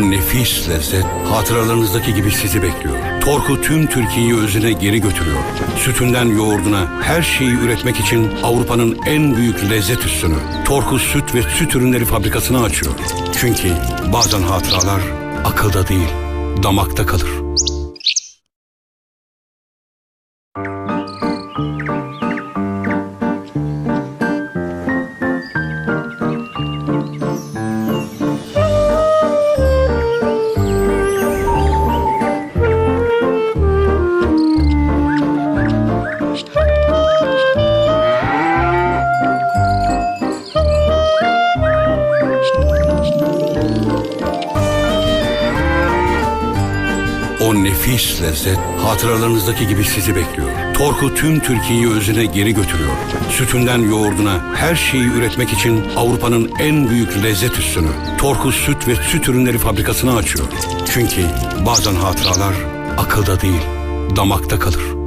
Nefis lezzet hatıralarınızdaki gibi sizi bekliyor. Torku tüm Türkiye'yi özüne geri götürüyor. Sütünden yoğurduna her şeyi üretmek için Avrupa'nın en büyük lezzet üssünü Torku Süt ve Süt Ürünleri Fabrikası'nı açıyor. Çünkü bazen hatıralar akılda değil, damakta kalır. O nefis lezzet hatıralarınızdaki gibi sizi bekliyor. Torku tüm Türkiye'yi özüne geri götürüyor. Sütünden yoğurduna her şeyi üretmek için Avrupa'nın en büyük lezzet üssünü Torku Süt ve Süt Ürünleri Fabrikası'nı açıyor. Çünkü bazen hatıralar akılda değil, damakta kalır.